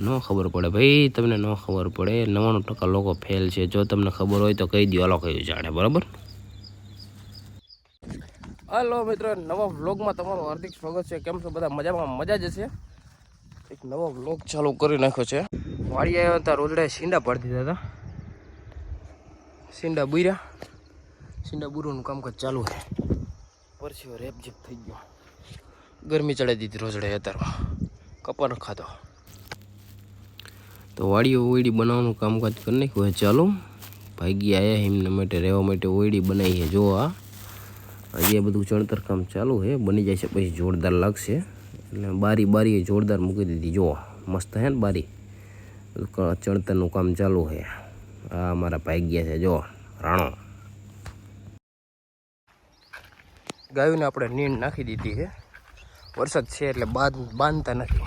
ન ખબર પડે. ભાઈ, તમને ન ખબર પડે. નવ્વાણું ટકા લોકો ફેલ છે. જો તમને ખબર હોય તો કહી દો હાલો કયું જાણે. બરાબર? હાલો મિત્રો, નવા વ્લોગમાં તમારું હાર્દિક સ્વાગત છે. કેમ છો? બધા મજામાં? મજા જ છે એક નવો વ્લોગ ચાલુ કરી નાખ્યો છે. વાડી આવ્યા હતા રોજડાએ સીંડા પાડી દીધા હતા. સીંડા બુર્યા. સીંડા બુરવાનું કામકાજ ચાલુ છે. પરસીઓ રેપઝેપ થઈ ગયો. ગરમી ચડાવી દીધી રોજડે અત્યારમાં કપાનો ખાધો. તો વાડીઓ ઓયડી બનાવવાનું કામકાજ કરી નાખ્યું. ચાલો, ભાગી આવ્યા એમના માટે, રહેવા માટે ઓયડી બનાવી છે. જો આ, હજી બધું ચણતર કામ ચાલુ છે બની જાય છે, પછી જોરદાર લાગશે. એટલે બારી બારી જોરદાર મૂકી દીધી. જો મસ્ત હે ને બારી? ચણતરનું કામ ચાલુ છે આ અમારા ભાગ્યા છે, જો, રાણો. ગાયોને આપણે નીંદ નાખી દીધી છે વરસાદ છે એટલે બાંધ, બાંધતા નથી.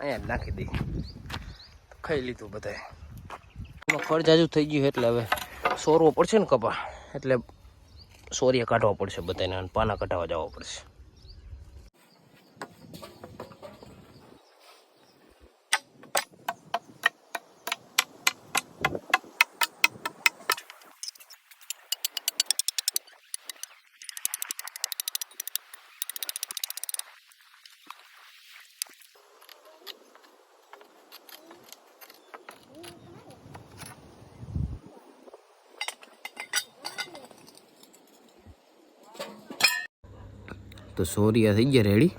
અહીંયા નાખી દઈ ખાઈ લીધું બધાએ. ખડ જાજુ થઈ ગયું એટલે હવે સોરવો પડશે ને કપા? એટલે સોરિયા કાઢવા પડશે બધાને પાના કઢાવવા જવા પડશે. તો સોરિયા થઈ ગયા રેડી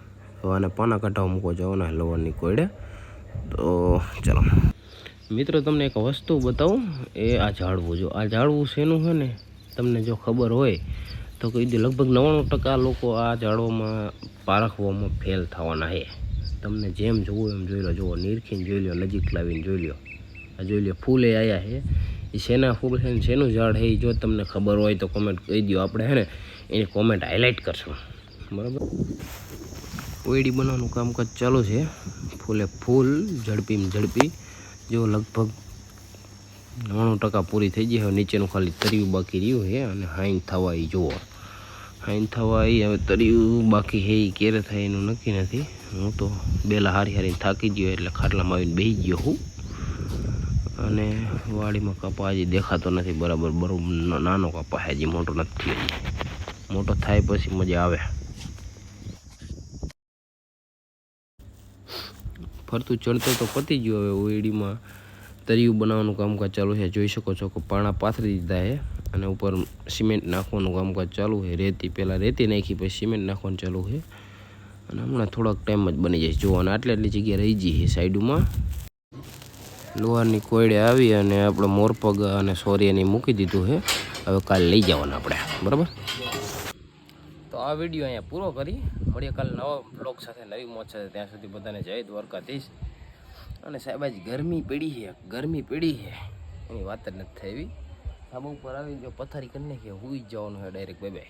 હવે આને પાના કઢાવવા મૂકો જવાના લવણની કોયડે. તો ચાલો. મિત્રો, તમને એક વસ્તુ બતાવું, એ આ ઝાડવું જો. આ ઝાડવું શેનું છે ને? તમને જો ખબર હોય, તો કહી દે, લગભગ નવ્વાણું ટકા લોકો આ ઝાડવામાં પારખવામાં ફેલ થવાના છે. તમને જેમ જોવો એમ જોઈ લો. જુઓ, નીરખીને જોઈ લો નજીક લાવીને જોઈ લો આ જોઈ લો ફૂલે આવ્યા છે. એ શેના ફૂલ છે ને? શેનું ઝાડ છે એ જો તમને ખબર હોય તો કોમેન્ટ કહી દો આપણે હે ને, એની કોમેન્ટ હાઇલાઇટ કરશું. બરાબર. ઓયડી બનાવવાનું કામકાજ ચાલુ છે. ફૂલે ફૂલ, ઝડપી ઝડપી. જો લગભગ નવ્વાણું ટકા પૂરી થઈ ગઈ હવે નીચેનું ખાલી તરિયું બાકી રહ્યું છે અને હાઈન થવા એ જુઓ. હાઈન થવા એ હવે તરિયું બાકી છે ક્યારે થાય એનું નક્કી નથી. હું તો બેલા હારી હારીને થાકી ગયો એટલે ખાટલામાં આવીને બેસી ગયો હું. અને વાડીમાં કપા હજી દેખાતો નથી. બરાબર, બરોબર નાનો કપા હજી મોટો નથી. મોટો થાય પછી મજા આવે. ફરતું ચડતો તો પતી ગયું હવે ઓઈડીમાં તરિયું બનાવવાનું કામકાજ ચાલુ છે. જોઈ શકો છો કે પાણા પાથરી દીધા છે અને ઉપર સિમેન્ટ નાખવાનું કામકાજ ચાલુ છે. રેતી પહેલાં રેતી નાખી, પછી સિમેન્ટ નાખવાનું ચાલુ છે. અને હમણાં થોડાક ટાઈમ જ બની જાય જોવાનું આટલી આટલી જગ્યા રહી જઈ છે સાઈડમાં. લોહારની કોયડે આવી અને આપણે મોરપગ અને સોરિયાની મૂકી દીધું છે. હવે કાલે લઈ જવાના આપણે. બરાબર? તો આ વીડિયો અહીંયા પૂરો કરી. મળીએ કાલે નવા બ્લોગ સાથે, નવી મોજ સાથે. ત્યાં સુધી બધાને જય દ્વારકાધીશ. અને સાહેબ, આજ ગરમી પડી છે, ગરમી પડી છે. એની વાત જ નથી થઈ એવી. ધાબા ઉપર આવી જો પથારી કરીને કે હુઈ જવાનું છે ડાયરેક્ટ બે બે